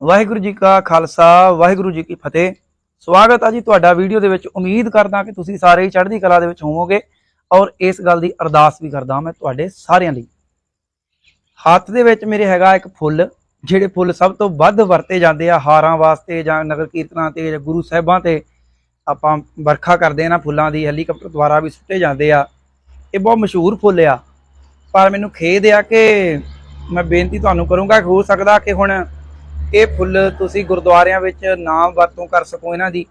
ਵਾਹਿਗੁਰੂ ਜੀ ਕਾ ਖਾਲਸਾ, ਵਾਹਿਗੁਰੂ ਜੀ ਕੀ ਫਤਿਹ। ਸਵਾਗਤ ਆ ਜੀ ਤੁਹਾਡਾ ਵੀਡੀਓ ਦੇ ਵਿੱਚ। ਉਮੀਦ ਕਰਦਾ ਕਿ ਤੁਸੀਂ ਸਾਰੇ ਹੀ ਚੜ੍ਹਦੀ ਕਲਾ ਦੇ ਵਿੱਚ ਹੋਵੋਗੇ ਔਰ ਇਸ ਗੱਲ ਦੀ ਅਰਦਾਸ ਵੀ ਕਰਦਾ ਮੈਂ ਤੁਹਾਡੇ ਸਾਰਿਆਂ ਲਈ। ਹੱਥ ਦੇ ਵਿੱਚ ਮੇਰੇ ਹੈਗਾ ਇੱਕ ਫੁੱਲ, ਜਿਹੜੇ ਫੁੱਲ ਸਭ ਤੋਂ ਵੱਧ ਵਰਤੇ ਜਾਂਦੇ ਆ ਹਾਰਾਂ ਵਾਸਤੇ ਜਾਂ ਨਗਰ ਕੀਰਤਨਾਂ ਤੇ ਜਾਂ ਗੁਰੂ ਸਾਹਿਬਾਂ ਤੇ ਆਪਾਂ ਵਰਖਾ ਕਰਦੇ ਆ ਨਾ ਫੁੱਲਾਂ ਦੀ, ਹੈਲੀਕਾਪਟਰ ਦੁਆਰਾ ਵੀ ਸੁੱਟੇ ਜਾਂਦੇ ਆ। ਇਹ ਬਹੁਤ ਮਸ਼ਹੂਰ ਫੁੱਲ ਆ। ਪਰ ਮੈਨੂੰ ਖੇਦ ਆ ਕਿ ਮੈਂ ਬੇਨਤੀ ਤੁਹਾਨੂੰ ਕਰੂੰਗਾ ਕਿ ਹੋ ਸਕਦਾ ਕਿ ਹੁਣ ਇਹ ਫੁੱਲ ਤੁਸੀਂ ਗੁਰਦੁਆਰਿਆਂ ਵਿੱਚ ਨਾ ਵਰਤੋਂ ਕਰ ਸਕੋ ਇਹਨਾਂ ਦੀ।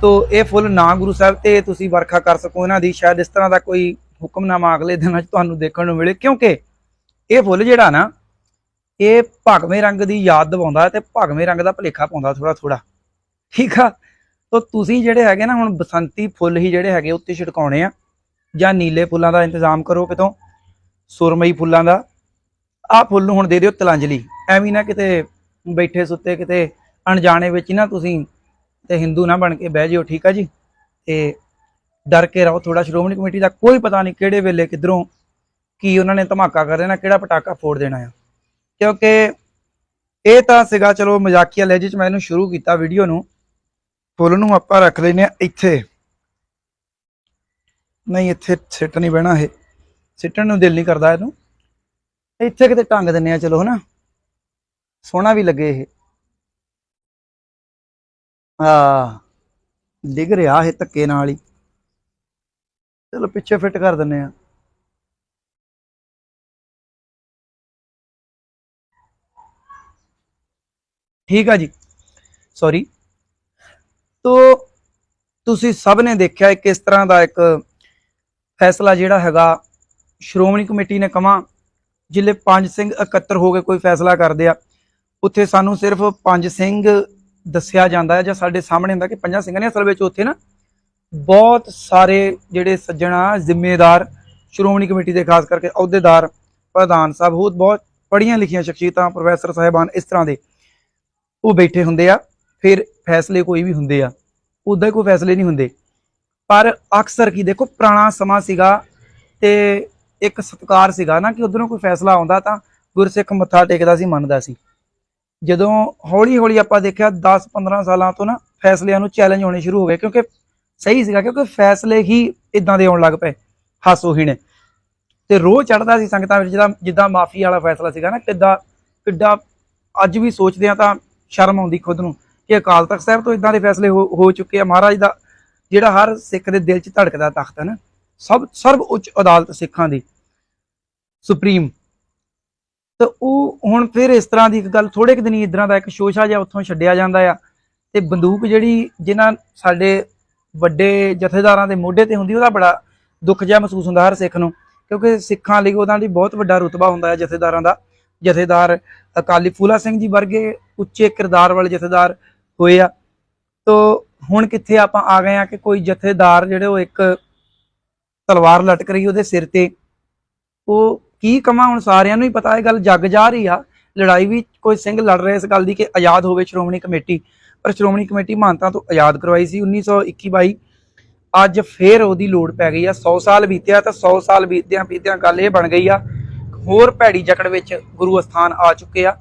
ਤੋ ਇਹ ਫੁੱਲ ਨਾ ਗੁਰੂ ਸਾਹਿਬ ਤੇ ਤੁਸੀਂ ਵਰਖਾ ਕਰ ਸਕੋ ਇਹਨਾਂ ਦੀ। ਸ਼ਾਇਦ ਇਸ ਤਰ੍ਹਾਂ ਦਾ ਕੋਈ ਹੁਕਮਨਾਮਾ ਅਗਲੇ ਦਿਨਾਂ 'ਚ ਤੁਹਾਨੂੰ ਦੇਖਣ ਨੂੰ ਮਿਲੇ। ਕਿਉਂਕਿ ਇਹ ਫੁੱਲ ਜਿਹੜਾ ਨਾ, ਇਹ ਭਗਵੇਂ ਰੰਗ ਦੀ ਯਾਦ ਦਿਵਾਉਂਦਾ ਤੇ ਭਗਵੇਂ ਰੰਗ ਦਾ ਭਲੇਖਾ ਪਾਉਂਦਾ ਥੋੜਾ ਥੋੜਾ ਠੀਕ ਆ? ਤਾਂ ਤੁਸੀਂ ਜਿਹੜੇ ਹੈਗੇ ਨਾ, ਹੁਣ ਬਸੰਤੀ ਫੁੱਲ ਹੀ ਜਿਹੜੇ ਹੈਗੇ ਉੱਤੇ ਛਿੜਕਾਉਣੇ ਆ। ਜਾਂ ਨੀਲੇ ਫੁੱਲਾਂ ਦਾ ਇੰਤਜ਼ਾਮ ਕਰੋ ਕਿਤੋਂ, ਸੁਰਮਈ ਫੁੱਲਾਂ ਦਾ। ਆਹ ਫੁੱਲ ਨੂੰ ਹੁਣ ਦੇ ਦਿਓ ਤਲਾਂਜਲੀ। ਐਵੇਂ ਨਾ ਕਿਤੇ ਬੈਠੇ ਸੁੱਤੇ ਕਿਤੇ ਅਣਜਾਣੇ ਵਿੱਚ ਹੀ ਨਾ ਤੁਸੀਂ ਤੇ ਹਿੰਦੂ ਨਾ ਬਣ ਕੇ ਬਹਿ ਜਿਓ, ਠੀਕ ਆ ਜੀ? ਤੇ ਡਰ ਕੇ ਰਹੋ ਥੋੜਾ ਸ਼੍ਰੋਮਣੀ ਕਮੇਟੀ ਦਾ ਕੋਈ ਪਤਾ ਨਹੀਂ ਕਿਹੜੇ ਵੇਲੇ ਕਿਧਰੋਂ ਕੀ ਉਹਨਾਂ ਨੇ ਧਮਾਕਾ ਕਰ ਦੇਣਾ, ਕਿਹੜਾ ਪਟਾਕਾ ਫੋੜ ਦੇਣਾ ਆ। ਕਿਉਂਕਿ ਇਹ ਤਾਂ ਸੀਗਾ, ਚਲੋ ਮਜ਼ਾਕੀਆ ਲਹਿਜੇ ਚ ਮੈਂ ਇਹਨੂੰ ਸ਼ੁਰੂ ਕੀਤਾ ਵੀਡੀਓ ਨੂੰ। ਫੁੱਲ ਨੂੰ ਆਪਾਂ ਰੱਖ ਲੈਨੇ ਆ ਇੱਥੇ। ਨਹੀਂ, ਇੱਥੇ ਸਿੱਟ ਨਹੀਂ ਬਹਿਣਾ ਇਹ। ਸਿੱਟਣ ਨੂੰ ਦਿਲ ਨਹੀਂ ਕਰਦਾ ਇਹਨੂੰ। ਇੱਥੇ ਕਿਤੇ ਟੰਗ ਦਿੰਨੇ ਆ, ਚਲੋ, ਹਨਾ? ਸੋਹਣਾ ਵੀ ਲੱਗੇ ਇਹ। ਆ ਡਿੱਗ ਰਿਹਾ ਇਹ ਧੱਕੇ ਨਾਲ ਹੀ। ਚਲੋ, ਪਿੱਛੇ ਫਿੱਟ ਕਰ ਦਿੰਨੇ ਆ। ਠੀਕ ਆ ਜੀ। ਸੌਰੀ ਤੋ, ਤੁਸੀਂ ਸਭ ਨੇ ਦੇਖਿਆ ਇੱਕ ਇਸ ਤਰ੍ਹਾਂ ਦਾ ਇੱਕ ਫੈਸਲਾ ਜਿਹੜਾ ਹੈਗਾ, ਸ਼੍ਰੋਮਣੀ ਕਮੇਟੀ ਨੇ ਕਮਾ ਜਿਲੇ ਪੰਜ ਸਿੰਘ ਇਕੱਤਰ ਹੋ ਕੇ ਕੋਈ ਫੈਸਲਾ ਕਰਦੇ ਆ, ਉੱਥੇ ਸਾਨੂੰ ਸਿਰਫ ਪੰਜ ਸਿੰਘ ਦੱਸਿਆ ਜਾਂਦਾ ਹੈ ਜਾਂ ਸਾਡੇ ਸਾਹਮਣੇ ਹੁੰਦਾ ਕਿ ਪੰਜਾਂ ਸਿੰਘਾਂ ਨੇ ਅਸਲ ਵਿੱਚ ਉੱਥੇ ਨਾ ਬਹੁਤ ਸਾਰੇ ਜਿਹੜੇ ਸੱਜਣਾ ਜ਼ਿੰਮੇਦਾਰ, ਸ਼੍ਰੋਮਣੀ ਕਮੇਟੀ ਦੇ ਖਾਸ ਕਰਕੇ ਅਹੁਦੇਦਾਰ, ਪ੍ਰਧਾਨ ਸਾਹਿਬ, ਹੋਰ ਬਹੁਤ ਪੜ੍ਹੀਆਂ ਲਿਖੀਆਂ ਸ਼ਖਸੀਅਤਾਂ, ਪ੍ਰੋਫੈਸਰ ਸਾਹਿਬਾਨ ਇਸ ਤਰ੍ਹਾਂ ਦੇ ਉਹ ਬੈਠੇ ਹੁੰਦੇ ਆ, ਫਿਰ ਫੈਸਲੇ ਕੋਈ ਵੀ ਹੁੰਦੇ ਆ, ਉਦਾਂ ਹੀ ਕੋਈ ਫੈਸਲੇ ਨਹੀਂ ਹੁੰਦੇ। ਪਰ ਅਕਸਰ ਕੀ ਦੇਖੋ ਪੁਰਾਣਾ ਸਮਾਂ ਸੀਗਾ ਤੇ ਇੱਕ ਸਤਕਾਰ ਸੀਗਾ ਨਾ ਕਿ ਉਧਰੋਂ ਕੋਈ ਫੈਸਲਾ ਆਉਂਦਾ ਤਾਂ ਗੁਰਸਿੱਖ ਮੱਥਾ ਟੇਕਦਾ ਸੀ, ਮੰਨਦਾ ਸੀ। ਜਦੋਂ ਹੌਲੀ ਹੌਲੀ ਆਪਾਂ ਦੇਖਿਆ 10 15 ਸਾਲਾਂ ਤੋਂ ਨਾ ਫੈਸਲਿਆਂ ਨੂੰ ਚੈਲੰਜ ਹੋਣੇ ਸ਼ੁਰੂ ਹੋ ਗਏ, ਕਿਉਂਕਿ ਸਹੀ ਸੀਗਾ, ਕਿਉਂਕਿ ਫੈਸਲੇ ਹੀ ਇਦਾਂ ਦੇ ਆਉਣ ਲੱਗ ਪਏ, ਹਾਸੋਹੀਣ। ਤੇ ਰੋਹ ਚੜਦਾ ਸੀ ਸੰਗਤਾਂ ਵਿੱਚ, ਜਿੱਦਾਂ ਜਿੱਦਾਂ ਮਾਫੀ ਵਾਲਾ ਫੈਸਲਾ ਸੀਗਾ ਨਾ, ਕਿੱਦਾਂ ਕਿੱਡਾ ਅੱਜ ਵੀ ਸੋਚਦੇ ਆ ਤਾਂ ਸ਼ਰਮ ਆਉਂਦੀ ਖੁਦ ਨੂੰ ਕਿ ਅਕਾਲ ਤਖਤ ਸਾਹਿਬ ਤੋਂ ਇਦਾਂ ਦੇ ਫੈਸਲੇ ਹੋ ਹੋ ਚੁੱਕੇ ਆ। ਮਹਾਰਾਜ ਦਾ ਜਿਹੜਾ ਹਰ ਸਿੱਖ ਦੇ ਦਿਲ 'ਚ ਧੜਕਦਾ ਤਖਤ ਹੈ ਨਾ, ਸਭ ਸਰਵ ਉੱਚ ਅਦਾਲਤ ਸਿੱਖਾਂ ਦੀ। ਸੁਪਰੀਮ। ਤਾਂ ਉਹ ਹੁਣ ਫਿਰ ਇਸ ਤਰ੍ਹਾਂ ਦੀ ਇੱਕ ਗੱਲ ਥੋੜੇ ਕੁ ਦਿਨੀ ਇਦਾਂ ਦਾ ਇੱਕ ਸ਼ੋਸ਼ਾ ਜਿਹਾ ਉੱਥੋਂ ਛੱਡਿਆ ਜਾਂਦਾ ਆ। ਤੇ ਬੰਦੂਕ ਜਿਹੜੀ ਜਿਨ੍ਹਾਂ ਸਾਡੇ ਵੱਡੇ ਜਥੇਦਾਰਾਂ ਦੇ ਮੋਢੇ ਤੇ ਹੁੰਦੀ, ਉਹਦਾ ਬੜਾ ਦੁੱਖ ਜਿਹਾ ਮਹਿਸੂਸ ਹੁੰਦਾ ਹਰ ਸਿੱਖ ਨੂੰ। ਕਿਉਂਕਿ ਸਿੱਖਾਂ ਲਈ ਉਹਨਾਂ ਦੀ ਬਹੁਤ ਵੱਡਾ ਰੁਤਬਾ ਹੁੰਦਾ ਹੈ ਜਥੇਦਾਰਾਂ ਦਾ। ਜਥੇਦਾਰ ਅਕਾਲੀ ਫੂਲਾ ਸਿੰਘ ਜੀ ਵਰਗੇ ਉੱਚੇ ਕਿਰਦਾਰ ਵਾਲੇ ਜਥੇਦਾਰ ਹੋਏ ਆ। ਤੋ ਹੁਣ ਕਿੱਥੇ ਆਪਾਂ ਆ ਗਏ ਆ ਕਿ ਕੋਈ ਜਥੇਦਾਰ ਜਿਹੜੇ ਉਹ ਇੱਕ ਤਲਵਾਰ ਲਟਕ ਰਹੀ ਉਹਦੇ ਸਿਰ ਤੇ, ਉਹ ਕੀ ਕਮਾ ਹੁਣ ਸਾਰਿਆਂ ਨੂੰ ਹੀ ਪਤਾ ਇਹ ਗੱਲ ਜੱਗ ਜਾ ਰਹੀ ਆ। ਲੜਾਈ ਵੀ ਕੋਈ ਸਿੰਘ ਲੜ ਰਿਹਾ ਇਸ ਗੱਲ ਦੀ ਕਿ ਆਜ਼ਾਦ ਹੋਵੇ ਸ਼੍ਰੋਮਣੀ ਕਮੇਟੀ। ਪਰ ਸ਼੍ਰੋਮਣੀ ਕਮੇਟੀ ਮਾਨਤਾ ਤੋਂ ਆਜ਼ਾਦ ਕਰਵਾਈ ਸੀ 1921 22 ਅੱਜ ਫੇਰ ਉਹਦੀ ਲੋੜ ਪੈ ਗਈ ਆ। 100 ਸਾਲ ਬੀਤਿਆ ਤਾਂ 100 ਸਾਲ ਬੀਤਦਿਆਂ ਬੀਤਦਿਆਂ ਗੱਲ ਇਹ ਬਣ ਗਈ ਆ, ਹੋਰ ਭੈੜੀ ਜਕੜ ਵਿੱਚ ਗੁਰੂ ਅਸਥਾਨ ਆ ਚੁੱਕੇ ਆ।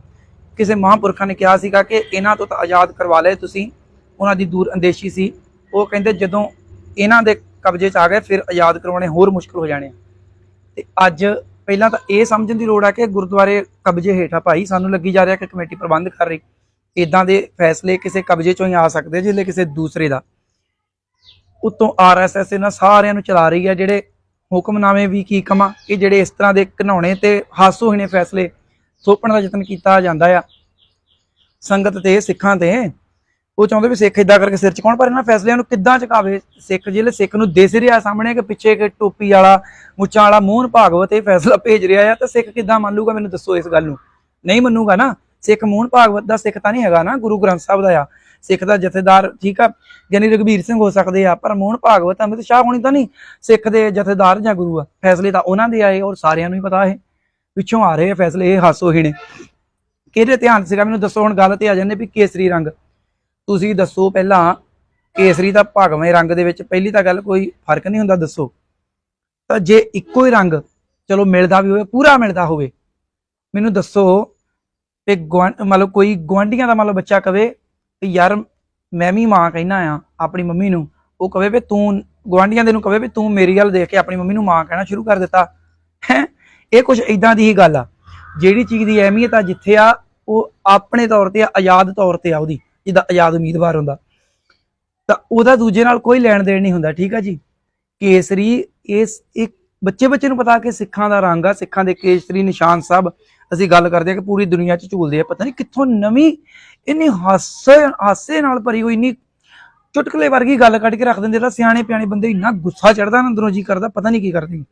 ਕਿਸੇ ਮਹਾਂਪੁਰਖਾਂ ਨੇ ਕਿਹਾ ਸੀਗਾ ਕਿ ਇਹਨਾਂ ਤੋਂ ਤਾਂ ਆਜ਼ਾਦ ਕਰਵਾ ਲਏ ਤੁਸੀਂ, ਉਹਨਾਂ ਦੀ ਦੂਰ ਅੰਦੇਸ਼ੀ ਸੀ। ਉਹ ਕਹਿੰਦੇ ਜਦੋਂ ਇਹਨਾਂ ਦੇ ਕਬਜ਼ੇ 'ਚ ਆ ਗਏ, ਫਿਰ ਆਜ਼ਾਦ ਕਰਵਾਉਣੇ ਹੋਰ ਮੁਸ਼ਕਲ ਹੋ ਜਾਣੇ ਆ। ਤੇ ਅੱਜ ਪਹਿਲਾਂ ਤਾਂ ਇਹ ਸਮਝਣ ਦੀ ਲੋੜ ਆ ਕਿ ਗੁਰਦੁਆਰੇ ਕਬਜ਼ੇ ਹੇਠ ਆ ਭਾਈ, ਸਾਨੂੰ ਲੱਗੀ ਜਾ ਰਿਹਾ ਕਿ ਕਮੇਟੀ ਪ੍ਰਬੰਧ ਕਰ ਰਹੀ। ਇਦਾਂ ਦੇ ਫੈਸਲੇ ਕਿਸੇ ਕਬਜ਼ੇ ਚੋਂ ਹੀ ਆ ਸਕਦੇ ਜਿਲੇ ਕਿਸੇ ਦੂਸਰੇ ਦਾ। ਉਤੋਂ ਆਰਐਸਐਸ ਇਹਨਾਂ ਸਾਰਿਆਂ ਨੂੰ ਚਲਾ ਰਹੀ ਆ, ਜਿਹੜੇ ਹੁਕਮਨਾਮੇ ਵੀ ਕੀ ਕਮਾ, ਇਹ ਜਿਹੜੇ ਇਸ ਤਰ੍ਹਾਂ ਦੇ ਘਨਾਉਣੇ ਤੇ ਹਾਸੋਹੀਣੇ ਫੈਸਲੇ ਥੋਪਣ ਦਾ ਯਤਨ ਕੀਤਾ ਜਾਂਦਾ ਆ। ਸੰਗਤ ਤੇ ਸਿੱਖਾਂ ਤੇ ਉਹ ਚਾਹੁੰਦੇ ਵੀ ਸਿੱਖ ਇਦਾਂ ਕਰਕੇ ਸਿਰ ਚ ਪਰ ਇਹਨਾਂ ਫੈਸਲਿਆਂ ਨੂੰ ਕਿੱਦਾਂ ਚੁਕਾਵੇ ਸਿੱਖ ਜਿਹੜੇ ਸਿੱਖ ਨੂੰ ਦਿਸ ਰਿਹਾ ਸਾਹਮਣੇ ਕਿ ਪਿੱਛੇ ਕਿ ਟੋਪੀ ਵਾਲਾ, ਮੁੱਛਾਂ ਵਾਲਾ ਮੋਹਨ ਭਾਗਵਤ ਇਹ ਫੈਸਲਾ ਭੇਜ ਰਿਹਾ ਆ, ਤਾਂ ਸਿੱਖ ਕਿੱਦਾਂ ਮੰਨ ਲੂਗਾ ਮੈਨੂੰ ਦੱਸੋ ਇਸ ਗੱਲ ਨੂੰ? ਨਹੀਂ ਮੰਨੂਗਾ ਨਾ। ਸਿੱਖ ਮੋਹਨ ਭਾਗਵਤ ਦਾ ਸਿੱਖ ਤਾਂ ਨਹੀਂ ਹੈਗਾ ਨਾ, ਗੁਰੂ ਗ੍ਰੰਥ ਸਾਹਿਬ ਦਾ ਆ। ਸਿੱਖ ਦਾ ਜਥੇਦਾਰ ਠੀਕ ਆ, ਗਿਆਨੀ ਰਘਬੀਰ ਸਿੰਘ ਹੋ ਸਕਦੇ ਆ, ਪਰ ਮੋਹਨ ਭਾਗਵਤ, ਅਮਿਤ ਸ਼ਾਹ ਹੋਣੀ ਤਾਂ ਨਹੀਂ ਸਿੱਖ ਦੇ ਜਥੇਦਾਰ ਜਾਂ ਗੁਰੂ ਆ। ਫੈਸਲੇ ਤਾਂ ਉਹਨਾਂ ਦੇ ਆਏ, ਔਰ ਸਾਰਿਆਂ ਨੂੰ ਹੀ ਪਤਾ ਹੈ ਪਿੱਛੋਂ ਆ ਰਹੇ ਆ ਫੈਸਲੇ, ਇਹ ਹਾਸੋ ਹੀ ਨੇ ਕਿਹਦੇ ਧਿਆਨ ਸੀਗਾ? ਮੈਨੂੰ ਦੱਸੋ, ਹੁਣ ਗੱਲ ਤੇ ਆ ਜਾਂਦੇ ਵੀ ਕੇਸਰੀ ਰੰਗ। ਤੁਸੀਂ ਦੱਸੋ ਪਹਿਲਾਂ ਕੇਸਰੀ ਦਾ ਭਗਵੇਂ ਰੰਗ ਦੇ ਵਿੱਚ ਪਹਿਲੀ ਤਾਂ ਗੱਲ ਕੋਈ ਫ਼ਰਕ ਨਹੀਂ ਹੁੰਦਾ, ਦੱਸੋ। ਤਾਂ ਜੇ ਇੱਕੋ ਹੀ ਰੰਗ, ਚਲੋ ਮਿਲਦਾ ਵੀ ਹੋਵੇ, ਪੂਰਾ ਮਿਲਦਾ ਹੋਵੇ, ਮੈਨੂੰ ਦੱਸੋ ਤੇ ਗੁਆਂਢ ਮਤਲਬ ਕੋਈ ਗੁਆਂਢੀਆਂ ਦਾ ਮਤਲਬ ਬੱਚਾ ਕਵੇ ਵੀ ਯਾਰ ਮੈਂ ਵੀ ਮਾਂ ਕਹਿਣਾ ਆ ਆਪਣੀ ਮੰਮੀ ਨੂੰ, ਉਹ ਕਵੇ ਵੀ ਤੂੰ, ਗੁਆਂਢੀਆਂ ਦੇ ਨੂੰ ਕਵੇ ਵੀ ਤੂੰ ਮੇਰੀ ਗੱਲ ਦੇਖ ਕੇ ਆਪਣੀ ਮੰਮੀ ਨੂੰ ਮਾਂ ਕਹਿਣਾ ਸ਼ੁਰੂ ਕਰ ਦਿੱਤਾ। ਹੈ? ਇਹ ਕੁਝ ਇਦਾਂ ਦੀ ਹੀ ਗੱਲ ਆ। ਜਿਹੜੀ ਚੀਜ਼ ਦੀ ਅਹਿਮੀਅਤ ਆ ਜਿੱਥੇ ਆ, ਉਹ ਆਪਣੇ ਤੌਰ ਤੇ ਆਜ਼ਾਦ ਤੌਰ ਤੇ ਆ ਉਹਦੀ। ਜਿੱਦਾਂ ਆਜ਼ਾਦ ਉਮੀਦਵਾਰ ਹੁੰਦਾ। ਤਾਂ ਉਹਦਾ ਦੂਜੇ ਨਾਲ ਕੋਈ ਲੈਣ ਦੇਣ ਨਹੀਂ ਹੁੰਦਾ, ਠੀਕ ਆ ਜੀ? ਕੇਸਰੀ ਇਸ, ਇੱਕ ਬੱਚੇ ਬੱਚੇ ਨੂੰ ਪਤਾ ਕਿ ਸਿੱਖਾਂ ਦਾ ਰੰਗ ਆ, ਸਿੱਖਾਂ ਦੇ ਕੇਸਰੀ, ਨਿਸ਼ਾਨ ਸਾਹਿਬ ਅਸੀਂ ਗੱਲ ਕਰਦੇ ਆ ਕਿ ਪੂਰੀ ਦੁਨੀਆ 'ਚ ਝੂਲਦੇ ਆ। ਪਤਾ ਨਹੀਂ ਕਿੱਥੋਂ ਨਵੀਂ, ਇੰਨੀ ਹਾਸੇ ਹਾਸੇ ਨਾਲ ਭਰੀ ਹੋਈ, ਇੰਨੀ ਚੁਟਕਲੇ ਵਰਗੀ ਗੱਲ ਕੱਢ ਕੇ ਰੱਖ ਦਿੰਦੇ ਤਾਂ ਸਿਆਣੇ ਪਿਆਣੇ ਬੰਦੇ ਇੰਨਾ ਗੁੱਸਾ ਚੜਦਾ ਨਾ ਅੰਦਰੋਂ ਜੀ ਕਰਦਾ, ਪਤਾ ਨਹੀਂ ਕੀ ਕਰਦੇ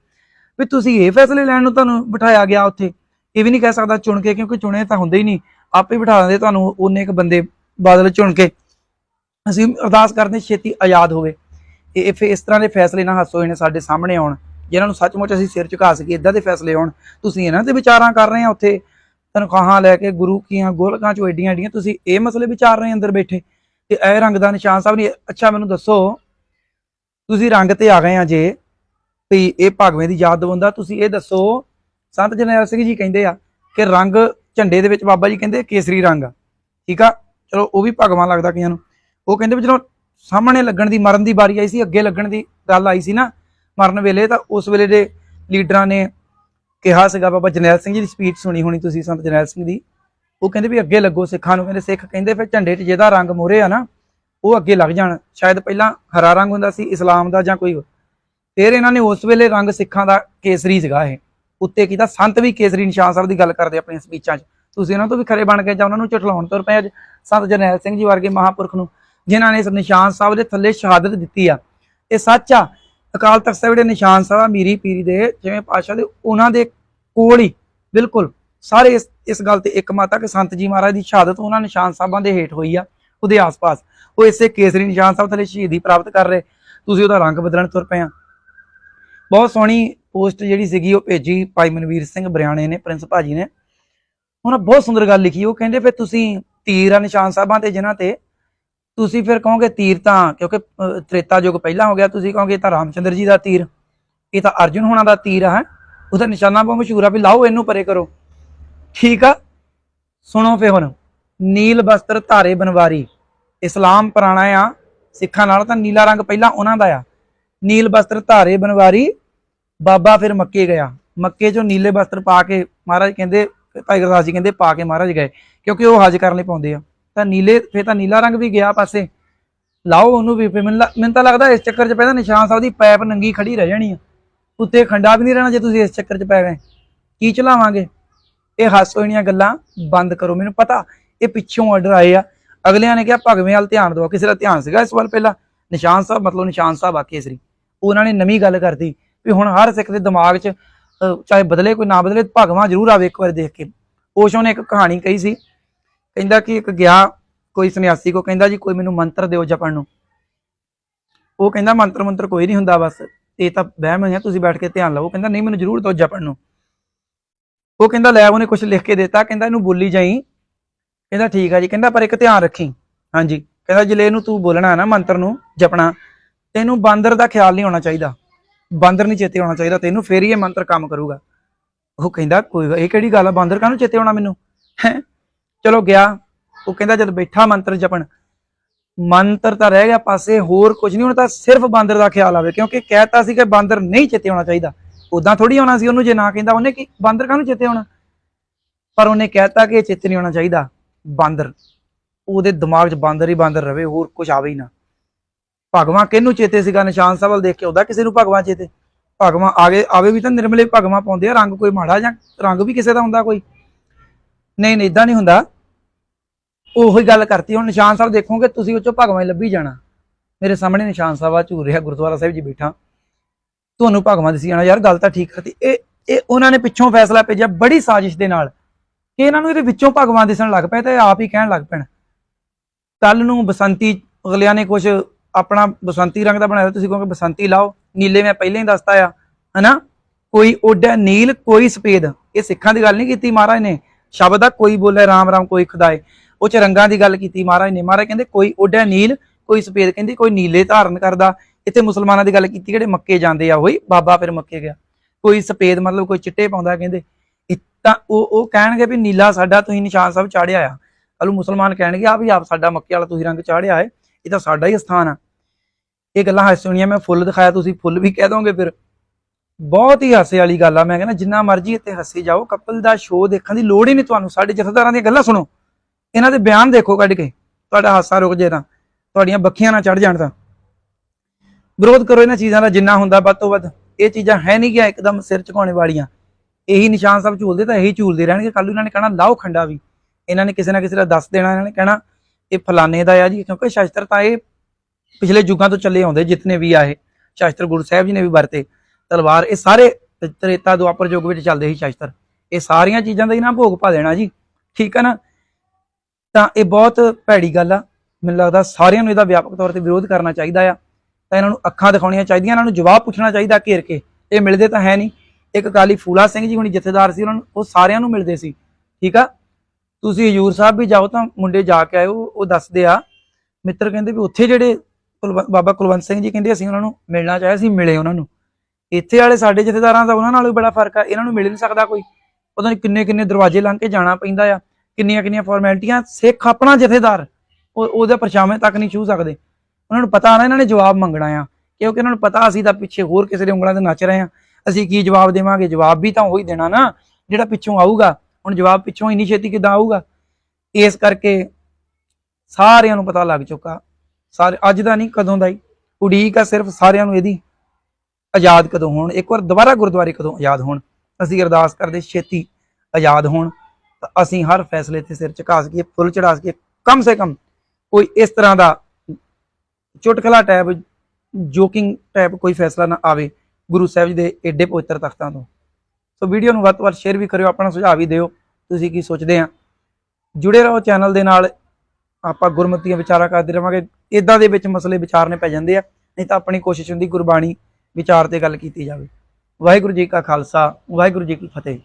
ਵੀ ਤੁਸੀਂ ਇਹ ਫੈਸਲੇ ਲੈਣ ਨੂੰ ਤੁਹਾਨੂੰ ਬਿਠਾਇਆ ਗਿਆ ਉੱਥੇ, ਇਹ ਵੀ ਨਹੀਂ ਕਹਿ ਸਕਦਾ ਚੁਣ ਕੇ, ਕਿਉਂਕਿ ਚੁਣੇ ਤਾਂ ਹੁੰਦੇ ਹੀ ਨਹੀਂ। ਆਪੇ ਬਿਠਾ ਦਿੰਦੇ ਤੁਹਾਨੂੰ, ਉਹਨੇ ਇੱਕ ਬੰਦੇ ਬਾਦਲ ਚੁਣ ਕੇ ਅਸੀਂ ਅਰਦਾਸ ਕਰਦੇ ਛੇਤੀ ਆਜ਼ਾਦ ਹੋਵੇ। ਇਹ ਇਹ ਫਿਰ ਇਸ ਤਰ੍ਹਾਂ ਦੇ ਫੈਸਲੇ ਨਾ ਹਾਸੋ ਨੇ ਸਾਡੇ ਸਾਹਮਣੇ ਆਉਣ, ਜਿਨ੍ਹਾਂ ਨੂੰ ਸੱਚਮੁੱਚ ਅਸੀਂ ਸਿਰ ਝੁਕਾ ਸਕੀਏ ਇਦਾਂ ਦੇ ਫੈਸਲੇ ਆਉਣ, ਤੁਸੀਂ ਇਹਨਾਂ ਤੇ ਵਿਚਾਰਾਂ ਕਰ ਰਹੇ ਆ ਉੱਥੇ, ਤਨਖਾਹਾਂ ਲੈ ਕੇ ਗੁਰੂ ਕੀਆਂ ਗੋਲਕਾਂ ਚੋਂ ਏਡੀਆਂ ਏਡੀਆਂ, ਤੁਸੀਂ ਇਹ ਮਸਲੇ ਵਿਚਾਰ ਰਹੇ ਅੰਦਰ ਬੈਠੇ, ਤੇ ਇਹ ਰੰਗ ਦਾ ਨਿਸ਼ਾਨ ਸਾਹਿਬ ਨੇ ਅੱਛਾ ਮੈਨੂੰ ਦੱਸੋ, ਤੁਸੀਂ ਰੰਗ ਤੇ ਆ ਗਏ ਆ ਜੇ, ਵੀ ਇਹ ਭਗਵੇਂ ਦੀ ਯਾਦ ਦਵਾਉਂਦਾ, ਤੁਸੀਂ ਇਹ ਦੱਸੋ, ਸੰਤ ਜਰਨੈਲ ਸਿੰਘ ਜੀ ਕਹਿੰਦੇ ਆ ਕਿ ਰੰਗ ਝੰਡੇ ਦੇ ਵਿੱਚ ਬਾਬਾ ਜੀ ਕਹਿੰਦੇ ਕੇਸਰੀ ਰੰਗ ਠੀਕ ਆ? ਚਲੋ ਉਹ ਵੀ ਭਗਵਾਨ ਲੱਗਦਾ ਕਈਆਂ ਨੂੰ। ਉਹ ਕਹਿੰਦੇ ਵੀ ਚਲੋ ਸਾਹਮਣੇ ਲੱਗਣ ਦੀ, ਮਰਨ ਦੀ ਵਾਰੀ ਆਈ ਸੀ, ਅੱਗੇ ਲੱਗਣ ਦੀ ਗੱਲ ਆਈ ਸੀ ਨਾ, ਮਰਨ ਵੇਲੇ, ਤਾਂ ਉਸ ਵੇਲੇ ਦੇ ਲੀਡਰਾਂ ਨੇ ਕਿਹਾ ਸੀਗਾ, ਬਾਬਾ ਜਰਨੈਲ ਸਿੰਘ ਜੀ ਦੀ ਸਪੀਚ ਸੁਣੀ ਹੋਣੀ ਤੁਸੀਂ, ਸੰਤ ਜਰਨੈਲ ਸਿੰਘ ਦੀ। ਉਹ ਕਹਿੰਦੇ ਵੀ ਅੱਗੇ ਲੱਗੋ ਸਿੱਖਾਂ ਨੂੰ, ਕਹਿੰਦੇ ਸਿੱਖ ਕਹਿੰਦੇ ਫਿਰ ਝੰਡੇ 'ਚ ਜਿਹਦਾ ਰੰਗ ਮੋਰੇ ਆ ਨਾ, ਉਹ ਅੱਗੇ ਲੱਗ ਜਾਣ। ਸ਼ਾਇਦ ਪਹਿਲਾਂ ਹਰਾ ਰੰਗ ਹੁੰਦਾ ਸੀ, ਇਸਲਾਮ ਦਾ ਜਾਂ ਕੋਈ ਫਿਰ ਇਹਨਾਂ ਨੇ ਉਸ ਵੇਲੇ ਰੰਗ ਸਿੱਖਾਂ ਦਾ ਕੇਸਰੀ ਸੀਗਾ ਇਹ। ਉੱਤੇ ਕੀਤਾ, ਸੰਤ ਵੀ ਕੇਸਰੀ ਨਿਸ਼ਾਨ ਸਾਹਿਬ ਦੀ ਗੱਲ ਕਰਦੇ ਆਪਣੀਆਂ ਸਪੀਚਾਂ 'ਚ। ਤੁਸੀਂ ਇਹਨਾਂ ਤੋਂ ਵੀ ਖਰੇ ਬਣ ਕੇ ਜਾਂ ਉਹਨਾਂ ਨੂੰ ਝਟਲਾਉਣ ਤੁਰ ਪਏ ਅੱਜ ਸੰਤ ਜਰਨੈਲ ਸਿੰਘ ਜੀ ਵਰਗੇ ਮਹਾਪੁਰਖ ਨੂੰ, ਜਿਨ੍ਹਾਂ ਨੇ ਇਸ ਨਿਸ਼ਾਨ ਸਾਹਿਬ ਦੇ ਥੱਲੇ ਸ਼ਹਾਦਤ ਦਿੱਤੀ ਆ। ਇਹ ਸੱਚ ਆ, ਅਕਾਲ ਤਖਤ ਸਾਹਿਬ ਦੇ ਨਿਸ਼ਾਨ ਸਾਹਿਬ ਆ, ਮੀਰੀ ਪੀਰੀ ਦੇ, ਜਿਵੇਂ ਪਾਸ਼ਾ ਦੇ, ਉਹਨਾਂ ਦੇ ਕੋਲ ਹੀ, ਬਿਲਕੁਲ, ਸਾਰੇ ਇਸ ਇਸ ਗੱਲ ਤੇ ਇੱਕ ਮਾਤਾ ਕਿ ਸੰਤ ਜੀ ਮਹਾਰਾਜ ਦੀ ਸ਼ਹਾਦਤ ਉਹਨਾਂ ਨਿਸ਼ਾਨ ਸਾਹਿਬਾਂ ਦੇ ਹੇਠ ਹੋਈ ਆ, ਉਹਦੇ ਆਸ-ਪਾਸ। ਉਹ ਇਸੇ ਕੇਸਰੀ ਨਿਸ਼ਾਨ ਸਾਹਿਬ ਥੱਲੇ ਸ਼ਹੀਦੀ ਪ੍ਰਾਪਤ ਕਰ ਰਹੇ। ਤੁਸੀਂ ਉਹਦਾ ਰੰਗ ਬਦਲਣ ਤੁਰ ਪਏ ਆ। ਬਹੁਤ ਸੋਹਣੀ ਪੋਸਟ ਜਿਹੜੀ ਸੀਗੀ, ਉਹ ਭੇਜੀ ਭਾਈ ਮਨਵੀਰ ਸਿੰਘ ਬਰਿਆਣੇ ਨੇ, ਪ੍ਰਿੰਸ ਭਾਜੀ ਨੇ। ਉਹਨਾਂ ਬਹੁਤ ਸੁੰਦਰ ਗੱਲ ਲਿਖੀ, ਉਹ ਕਹਿੰਦੇ ਫਿਰ ਤੁਸੀਂ ਤੀਰ ਆ ਨਿਸ਼ਾਨ ਸਾਹਿਬਾਂ ਤੇ, ਜਿਨ੍ਹਾਂ ਤੇ ਤੁਸੀਂ ਫਿਰ ਕਹੋਗੇ ਤੀਰ ਤਾਂ, ਕਿਉਂਕਿ ਤ੍ਰੇਤਾ ਯੁੱਗ ਪਹਿਲਾਂ ਹੋ ਗਿਆ, ਤੁਸੀਂ ਕਹੋਗੇ ਇਹ ਤਾਂ ਰਾਮਚੰਦਰ ਜੀ ਦਾ ਤੀਰ, ਇਹ ਤਾਂ ਅਰਜੁਨ ਹੋਣਾ ਦਾ ਤੀਰ ਆ, ਹੈਂ। ਉਹਦਾ ਨਿਸ਼ਾਨਾ ਬਹੁਤ ਮਸ਼ਹੂਰ ਆ ਵੀ ਲਾਓ ਇਹਨੂੰ ਪਰੇ ਕਰੋ। ਠੀਕ ਆ? ਸੁਣੋ ਫੇ ਹੁਣ, ਨੀਲ ਬਸਤਰ ਧਾਰੇ ਬਨਵਾਰੀ, ਇਸਲਾਮ ਪੁਰਾਣਾ ਆ, ਸਿੱਖਾਂ ਨਾਲ ਤਾਂ ਨੀਲਾ ਰੰਗ ਪਹਿਲਾਂ ਉਹਨਾਂ ਦਾ ਆ। ਨੀਲ ਬਸਤਰ ਧਾਰੇ ਬਨਵਾਰੀ, ਬਾਬਾ ਫਿਰ ਮੱਕੇ ਗਿਆ। ਮੱਕੇ ਚੋਂ ਨੀਲੇ ਬਸਤਰ ਪਾ ਕੇ, ਮਹਾਰਾਜ ਕਹਿੰਦੇ ਭਾਈ ਗੁਰਦਾਸ ਜੀ ਕਹਿੰਦੇ ਪਾ ਕੇ ਮਹਾਰਾਜ ਗਏ, ਕਿਉਂਕਿ ਉਹ ਹਜ ਕਰਨ ਲਈ ਪਾਉਂਦੇ ਆ। ਤਾਂ ਨੀਲੇ ਫੇ ਤਾਂ ਨੀਲਾ ਰੰਗ ਵੀ ਗਿਆ ਪਾਸੇ। ਲਾਓ ਉਹਨੂੰ ਵੀ ਮੈਨੂੰ ਤਾਂ ਲੱਗਦਾ ਇਸ ਚੱਕਰ 'ਚ ਪਹਿਲਾਂ ਨਿਸ਼ਾਨ ਸਾਹਿਬ ਦੀ ਪੈਪ ਨੰਗੀ ਖੜੀ ਰਹਿ ਜਾਣੀ ਆ। ਉੱਤੇ ਖੰਡਾ ਵੀ ਨਹੀਂ ਰਹਿਣਾ ਜੇ ਤੁਸੀਂ ਇਸ ਚੱਕਰ 'ਚ ਪੈ ਗਏ। ਕੀ ਚਲਾਵਾਂਗੇ? ਇਹ ਹਾਸੋਈਆਂ ਗੱਲਾਂ ਬੰਦ ਕਰੋ, ਮੈਨੂੰ ਪਤਾ ਇਹ ਪਿੱਛੋਂ ਆਰਡਰ ਆਏ ਆ। ਅਗਲਿਆਂ ਨੇ ਕਿਹਾ, ਭਗਵੇਂ ਵੱਲ ਧਿਆਨ ਦਿਓ। ਕਿਸੇ ਦਾ ਧਿਆਨ ਸੀਗਾ ਇਸ ਵੱਲ ਪਹਿਲਾਂ। ਨਿਸ਼ਾਨ ਸਾਹਿਬ, ਮਤਲਬ ਨਿਸ਼ਾਨ ਸਾਹਿਬ ਆ ਕੇਸਰੀ ਉਹਨਾਂ ਨੇ ਨਵੀਂ ਗੱਲ ਕਰਤੀ ਵੀ ਹੁਣ ਹਰ ਸਿੱਖ ਦੇ ਦਿਮਾਗ 'ਚ ਚਾਹੇ ਬਦਲੇ ਕੋਈ ਨਾ ਬਦਲੇ ਭਗਵਾਂ ਜ਼ਰੂਰ ਆਵੇ ਇੱਕ ਵਾਰ ਦੇਖ ਕੇ। ਓਸ਼ੋ ਨੇ ਇੱਕ ਕਹਾਣੀ ਕਹੀ ਸੀ, ਕਹਿੰਦਾ ਕਿ ਇੱਕ ਗਿਆ ਕੋਈ ਸੰਨਿਆਸੀ ਕੋ, ਕਹਿੰਦਾ ਜੀ ਕੋਈ ਮੈਨੂੰ ਮੰਤਰ ਦਿਓ ਜਪਣ ਨੂੰ। ਉਹ ਕਹਿੰਦਾ ਮੰਤਰ ਮੰਤਰ ਕੋਈ ਨਹੀਂ ਹੁੰਦਾ ਬਸ, ਇਹ ਤਾਂ ਵਹਿਮ ਹੈ, ਤੁਸੀਂ ਬੈਠ ਕੇ ਧਿਆਨ ਲਾਓ। ਕਹਿੰਦਾ, ਨਹੀਂ, ਮੈਨੂੰ ਜ਼ਰੂਰ ਦਿਓ ਜਪਣ ਨੂੰ। ਉਹ ਕਹਿੰਦਾ, ਲੈ, ਉਹਨੇ ਕੁਝ ਲਿਖ ਕੇ ਦਿੱਤਾ, ਕਹਿੰਦਾ, ਇਹਨੂੰ ਬੋਲੀ ਜਾਈ। ਕਹਿੰਦਾ, ਠੀਕ ਆ ਜੀ। ਕਹਿੰਦਾ, ਪਰ ਇੱਕ ਧਿਆਨ ਰੱਖੀ। ਹਾਂਜੀ। ਕਹਿੰਦਾ ਜਿਲੇ ਇਹਨੂੰ ਤੂੰ ਬੋਲਣਾ ਨਾ ਮੰਤਰ ਨੂੰ ਜਪਣਾ, ਤੈਨੂੰ ਬਾਂਦਰ ਦਾ ਖਿਆਲ ਨਹੀਂ ਹੋਣਾ ਚਾਹੀਦਾ। ਬਾਂਦਰ ਨਹੀਂ ਚੇਤੇ ਆਉਣਾ ਚਾਹੀਦਾ ਤੈਨੂੰ ਫੇਰ ਹੀ ਇਹ ਮੰਤਰ ਕੰਮ ਕਰੂਗਾ। ਉਹ ਕਹਿੰਦਾ, ਕੋਈ ਇਹ ਕਿਹੜੀ ਗੱਲ ਆ? ਬਾਂਦਰ ਕਾਹਨੂੰ ਚੇਤੇ ਆਉਣਾ ਮੈਨੂੰ? ਹੈਂ? ਚਲੋ ਗਿਆ। ਉਹ ਕਹਿੰਦਾ, ਜਦ ਬੈਠਾ ਮੰਤਰ ਜਪਣ, ਮੰਤਰ ਤਾਂ ਰਹਿ ਗਿਆ ਪਾਸੇ, ਹੋਰ ਕੁਝ ਨਹੀਂ ਹੁਣ ਤਾਂ ਸਿਰਫ ਬਾਂਦਰ ਦਾ ਖਿਆਲ ਆਵੇ, ਕਿਉਂਕਿ ਕਹਿਤਾ ਸੀ ਕਿ ਬਾਂਦਰ ਨਹੀਂ ਚੇਤੇ ਆਉਣਾ ਚਾਹੀਦਾ। ਉਦਾਂ ਥੋੜੀ ਹੋਣਾ ਸੀ ਉਹਨੂੰ, ਜੇ ਨਾ ਕਹਿੰਦਾ, ਉਹਨੇ ਕਿ, ਬਾਂਦਰ ਕਾਹਨੂੰ ਚੇਤੇ ਆਉਣਾ? ਪਰ ਉਹਨੇ ਕਹਿਤਾ ਕਿ ਇਹ ਚੇਤੇ ਨਹੀਂ ਆਉਣਾ ਚਾਹੀਦਾ, ਬਾਂਦਰ। ਉਹਦੇ ਦਿਮਾਗ 'ਚ ਬਾਂਦਰ ਹੀ ਬਾਂਦਰ ਰਵੇ, ਹੋਰ ਕੁਝ ਆਵੇ ਹੀ ਨਾ। ਭਗਵਾਨ ਕਿਹਨੂੰ ਚੇਤੇ ਸੀਗਾ? ਨਿਸ਼ਾਨ ਸਾਹਿਬ ਵੱਲ ਦੇਖ ਕੇ ਉਹਦਾ ਕਿਸੇ ਨੂੰ ਭਗਵਾਨ ਚੇਤੇ? ਭਗਵਾਨ ਆਗੇ, ਆਵੇ ਵੀ ਤਾਂ ਨਿਰਮਲੇ ਭਗਵਾਨ ਪਾਉਂਦੇ ਆ, ਰੰਗ ਕੋਈ ਮਾੜਾ ਜਾਂ ਰੰਗ ਵੀ ਕਿਸੇ ਦਾ ਹੁੰਦਾ ਕੋਈ? ਨਹੀਂ ਨਹੀਂ ਇਦਾਂ ਨਹੀਂ ਹੁੰਦਾ। ਉਹੀ ਗੱਲ ਕਰਤੀ, ਹੁਣ ਨਿਸ਼ਾਨ ਸਾਹਿਬ ਦੇਖੋਗੇ, ਤੁਸੀਂ ਉਹ ਚੋਂ ਹੀ ਲੱਭੀ ਜਾਣਾ। ਮੇਰੇ ਸਾਹਮਣੇ ਨਿਸ਼ਾਨ ਸਾਹਿਬ ਆ ਝੂਰ ਰਿਹਾ ਗੁਰਦੁਆਰਾ ਸਾਹਿਬ ਜੀ ਬੈਠਾ। ਤੁਹਾਨੂੰ ਭਗਵਾਨ ਦਿਸੀ ਜਾਣਾ, ਯਾਰ ਗੱਲ ਤਾਂ ਠੀਕ ਕਰਤੀ। ਇਹ ਇਹ ਉਹਨਾਂ ਨੇ ਪਿੱਛੋਂ ਫੈਸਲਾ ਭੇਜਿਆ ਬੜੀ ਸਾਜ਼ਿਸ਼ ਦੇ ਨਾਲ ਕਿ ਇਹਨਾਂ ਨੂੰ ਇਹਦੇ ਵਿੱਚੋਂ ਭਗਵਾਨ ਦਿਸਣ ਲੱਗ ਪਏ ਤੇ ਆਪ ਹੀ ਕਹਿਣ ਲੱਗ ਪੈਣ। ਕੱਲ ਨੂੰ ਬਸੰਤੀ, ਅਗਲਿਆਂ ਨੇ ਕੁਝ ਆਪਣਾ ਬਸੰਤੀ ਰੰਗ ਦਾ ਬਣਾਇਆ ਤੁਸੀਂ ਕਹੋਗੇ ਬਸੰਤੀ ਲਾਓ, ਨੀਲੇ ਮੈਂ ਪਹਿਲਾਂ ਹੀ ਦੱਸਤਾ ਆ, ਹਨਾ? ਕੋਈ ਉੱਡਿਆ ਨੀਲ, ਕੋਈ ਸਫੇਦ, ਇਹ ਸਿੱਖਾਂ ਦੀ ਗੱਲ ਨਹੀਂ ਕੀਤੀ ਮਹਾਰਾਜ ਨੇ। ਸ਼ਬਦ ਆ ਕੋਈ ਬੋਲੇ, ਰਾਮ ਰਾਮ ਕੋਈ ਖੁਦਾਏ। ਉਹ ਚ ਰੰਗਾਂ ਦੀ ਗੱਲ ਕੀਤੀ ਮਹਾਰਾਜ ਨੇ। ਮਹਾਰਾਜ ਕਹਿੰਦੇ, ਕੋਈ ਉੱਡਿਆ ਨੀਲ, ਕੋਈ ਸਫੇਦ, ਕਹਿੰਦੀ ਕੋਈ ਨੀਲੇ ਧਾਰਨ ਕਰਦਾ। ਇੱਥੇ ਮੁਸਲਮਾਨਾਂ ਦੀ ਗੱਲ ਕੀਤੀ, ਜਿਹੜੇ ਮੱਕੇ ਜਾਂਦੇ ਆ, ਉਹੀ ਬਾਬਾ ਫਿਰ ਮੱਕੇ ਗਿਆ। ਕੋਈ ਸਫੇਦ ਮਤਲਬ ਕੋਈ ਚਿੱਟੇ ਪਾਉਂਦਾ, ਕਹਿੰਦੇ ਤਾਂ ਉਹ ਉਹ ਕਹਿਣਗੇ ਵੀ ਨੀਲਾ ਸਾਡਾ, ਤੁਸੀਂ ਨਿਸ਼ਾਨ ਸਾਹਿਬ ਚਾੜਿਆ ਆ। ਕੱਲੂ ਮੁਸਲਮਾਨ ਕਹਿਣਗੇ ਆ ਵੀ ਆਪ ਸਾਡਾ ਮੱਕੇ ਵਾਲਾ ਤੁਸੀਂ ਰੰਗ ਚਾੜਿਆ ਹੈ ਇਹ ਤਾਂ ਸਾਡਾ ਹੀ ਸਥਾਨ ਆ। ਇਹ ਗੱਲਾਂ ਹਾਸੇ ਹੋਣੀਆਂ, ਮੈਂ ਫੁੱਲ ਦਿਖਾਇਆ, ਤੁਸੀਂ ਫੁੱਲ ਵੀ ਕਹਿ ਦੋਗੇ ਫਿਰ। ਬਹੁਤ ਹੀ ਹਾਸੇ ਵਾਲੀ ਗੱਲ ਆ, ਮੈਂ ਕਹਿੰਦਾ ਜਿੰਨਾ ਮਰਜ਼ੀ ਇੱਥੇ ਹੱਸੇ ਜਾਓ ਕਪਲ ਦਾ ਸ਼ੋਅ ਦੇਖਣ ਦੀ ਲੋੜ ਹੀ ਨਹੀਂ ਤੁਹਾਨੂੰ। ਸਾਡੇ ਜਥੇਦਾਰਾਂ ਦੀਆਂ ਗੱਲਾਂ ਸੁਣੋ। ਇਹਨਾਂ ਦੇ ਬਿਆਨ ਦੇਖੋ ਕੱਢ ਕੇ। ਤੁਹਾਡਾ ਹਾਸਾ ਰੁਕ ਜੇ ਤਾਂ, ਤੁਹਾਡੀਆਂ ਬੱਖੀਆਂ ਨਾ ਚੜ ਜਾਣ ਤਾਂ। ਵਿਰੋਧ ਕਰੋ ਇਹਨਾਂ ਚੀਜ਼ਾਂ ਦਾ ਜਿੰਨਾ ਹੁੰਦਾ ਵੱਧ ਤੋਂ ਵੱਧ। ਇਹ ਚੀਜ਼ਾਂ ਹੈ ਨਹੀਂ ਕਿ ਇੱਕਦਮ ਸਿਰ ਝੁਕਾਉਣੇ ਵਾਲੀਆਂ। ਇਹੀ ਨਿਸ਼ਾਨ ਸਾਹਿਬ ਝੂਲਦੇ ਤਾਂ ਇਹੀ ਝੂਲਦੇ ਰਹਿਣਗੇ। ਕੱਲ ਇਹਨਾਂ ਨੇ ਕਹਿਣਾ, ਲਾਓ ਖੰਡਾ ਵੀ। ਇਹਨਾਂ ਨੇ ਕਿਸੇ ਨਾ ਕਿਸੇ ਦਾ ਦੱਸ ਦੇਣਾ, ਇਹਨਾਂ ਨੇ ਕਹਿਣਾ ਇਹ ਫਲਾਣੇ ਦਾ ਆ ਜੀ, ਕਿਉਂਕਿ ਸ਼ਾਸਤਰ ਤਾਂ ਇਹ ਪਿਛਲੇ ਯੁੱਗਾਂ ਤੋਂ ਚੱਲੇ ਆਉਂਦੇ, ਜਿਤਨੇ ਵੀ ਆਏ ਇਹ, ਸ਼ਾਸਤਰ ਗੁਰੂ ਸਾਹਿਬ ਜੀ ਨੇ ਵੀ ਵਰਤੇ। ਤਲਵਾਰ, ਇਹ ਸਾਰੇ ਤ੍ਰੇਤਾ ਦੁਆਪਰ ਯੁੱਗ ਵਿੱਚ ਚੱਲਦੇ ਸੀ ਸ਼ਾਸਤਰ। ਇਹ ਸਾਰੀਆਂ ਚੀਜ਼ਾਂ ਦਾ ਹੀ ਨਾ ਭੋਗ ਪਾ ਦੇਣਾ ਜੀ। ਠੀਕ ਹੈ ਨਾ? ਤਾਂ ਇਹ ਬਹੁਤ ਭੈੜੀ ਗੱਲ ਆ। ਮੈਨੂੰ ਲੱਗਦਾ ਸਾਰਿਆਂ ਨੂੰ ਇਹਦਾ ਵਿਆਪਕ ਤੌਰ ਤੇ ਵਿਰੋਧ ਕਰਨਾ ਚਾਹੀਦਾ ਆ। ਤਾਂ ਇਹਨਾਂ ਨੂੰ ਅੱਖਾਂ ਦਿਖਾਉਣੀਆਂ ਚਾਹੀਦੀਆਂ, ਇਹਨਾਂ ਨੂੰ ਜਵਾਬ ਪੁੱਛਣਾ ਚਾਹੀਦਾ ਘੇਰ ਕੇ। ਇਹ ਮਿਲਦੇ ਤਾਂ ਹੈ ਨਹੀਂ। ਇੱਕ ਕਾਲੀ ਫੂਲਾ ਸਿੰਘ ਜੀ ਹੁਣੀ ਜਥੇਦਾਰ ਸੀ, ਉਹਨਾਂ ਨੂੰ, ਉਹ ਸਾਰਿਆਂ ਨੂੰ ਮਿਲਦੇ ਸੀ। ਠੀਕ ਆ? ਤੁਸੀਂ ਹਜੂਰ ਸਾਹਿਬ ਵੀ ਜਾਓ ਤਾਂ ਮੁੰਡੇ ਜਾ ਕੇ ਆਇਓ, ਉਹ ਦੱਸਦੇ ਆ। ਮਿੱਤਰ ਕਹਿੰਦੇ ਵੀ ਉੱਥੇ ਜਿਹੜੇ ਕੁਲਵ- ਬਾਬਾ ਕੁਲਵੰਤ ਸਿੰਘ ਜੀ ਕਹਿੰਦੇ ਅਸੀਂ ਉਹਨਾਂ ਨੂੰ ਮਿਲਣਾ ਚਾਹਿਆ ਸੀ ਮਿਲੇ ਉਹਨਾਂ ਨੂੰ। ਇੱਥੇ ਵਾਲੇ ਸਾਡੇ ਜਥੇਦਾਰਾਂ ਦਾ ਉਹਨਾਂ ਨਾਲ ਵੀ ਬੜਾ ਫ਼ਰਕ ਆ, ਇਹਨਾਂ ਨੂੰ ਮਿਲ ਨਹੀਂ ਸਕਦਾ ਕੋਈ। ਪਤਾ ਨਹੀਂ ਕਿੰਨੇ ਕਿੰਨੇ ਦਰਵਾਜ਼ੇ ਲੰਘ ਕੇ ਜਾਣਾ ਪੈਂਦਾ ਆ, ਕਿੰਨੀਆਂ ਕਿੰਨੀਆਂ ਫਾਰਮੈਲਿਟੀਆਂ ਸਿੱਖ ਆਪਣਾ ਜਥੇਦਾਰ, ਉਹ ਉਹਦੇ ਪਰਛਾਵੇਂ ਤੱਕ ਨਹੀਂ ਛੂ ਸਕਦੇ। ਉਹਨਾਂ ਨੂੰ ਪਤਾ ਨਾ ਇਹਨਾਂ ਨੇ ਜਵਾਬ ਮੰਗਣਾ ਆ, ਕਿਉਂਕਿ ਇਹਨਾਂ ਨੂੰ ਪਤਾ ਅਸੀਂ ਤਾਂ ਪਿੱਛੇ ਹੋਰ ਕਿਸੇ ਦੇ ਉਂਗਲਾਂ ਤੇ ਨੱਚ ਰਹੇ ਆ। ਅਸੀਂ ਕੀ ਜਵਾਬ ਦੇਵਾਂਗੇ? ਜਵਾਬ ਵੀ ਤਾਂ ਉਹੀ ਦੇਣਾ ਨਾ, ਜਿਹੜਾ ਪਿੱਛੋਂ ਆਊਗਾ। ਹੁਣ ਜਵਾਬ ਪਿੱਛੋਂ ਇੰਨੀ ਛੇਤੀ ਕਿੱਦਾਂ ਆਊਗਾ? ਇਸ ਕਰਕੇ ਸਾਰਿਆਂ ਨੂੰ ਪਤਾ ਲੱਗ ਚੁੱਕਾ। ਸਾਰੇ, ਅੱਜ ਦਾ ਨਹੀਂ, ਕਦੋਂ ਦਾ ਹੀ। ਉਡੀਕ ਆ ਸਿਰਫ ਸਾਰਿਆਂ ਨੂੰ ਇਹਦੀ। ਆਜ਼ਾਦ ਕਦੋਂ ਹੋਣ? ਇੱਕ ਵਾਰ ਦੁਬਾਰਾ ਗੁਰਦੁਆਰੇ ਕਦੋਂ ਆਜ਼ਾਦ ਹੋਣ? ਅਸੀਂ ਅਰਦਾਸ ਕਰਦੇ ਛੇਤੀ ਆਜ਼ਾਦ ਹੋਣ। ਤਾਂ ਅਸੀਂ ਹਰ ਫੈਸਲੇ ਤੇ ਸਿਰ ਝੁਕਾ ਸਕੀਏ, ਫੁੱਲ ਚੜਾ ਸਕੀਏ। ਕਮ ਸੇ ਕਮ ਕੋਈ ਇਸ ਤਰ੍ਹਾਂ ਦਾ ਚੁਟਕਲਾ ਟੈਬ ਜੋਕਿੰਗ ਟੈਬ ਕੋਈ ਫੈਸਲਾ ਨਾ ਆਵੇ ਗੁਰੂ ਸਾਹਿਬ ਜੀ ਦੇ ਏਡੇ ਪਵਿੱਤਰ ਤਖਤਾਂ ਤੋਂ। ਸੋ ਵੀਡੀਓ ਨੂੰ ਵੱਧ ਤੋਂ ਵੱਧ ਸ਼ੇਅਰ ਵੀ ਕਰਿਓ, ਆਪਣਾ ਸੁਝਾਅ ਵੀ ਦਿਓ। ਤੁਸੀਂ ਕੀ ਸੋਚਦੇ ਆ? ਜੁੜੇ ਰਹੋ ਚੈਨਲ ਦੇ ਨਾਲ। ਆਪਾਂ ਗੁਰਮਤੀਆਂ ਵਿਚਾਰਾਂ ਕਰਦੇ ਰਵਾਂਗੇ। ਇਦਾਂ ਦੇ ਵਿੱਚ ਮਸਲੇ ਵਿਚਾਰਨੇ ਪੈ ਜਾਂਦੇ ਆ। ਨਹੀਂ ਤਾਂ ਆਪਣੀ ਕੋਸ਼ਿਸ਼ ਹੁੰਦੀ ਗੁਰਬਾਣੀ ਵਿਚਾਰ ਤੇ ਗੱਲ ਕੀਤੀ ਜਾਵੇ। ਵਾਹਿਗੁਰੂ ਜੀ ਕਾ ਖਾਲਸਾ, ਵਾਹਿਗੁਰੂ ਜੀ ਕੀ ਫਤਿਹ।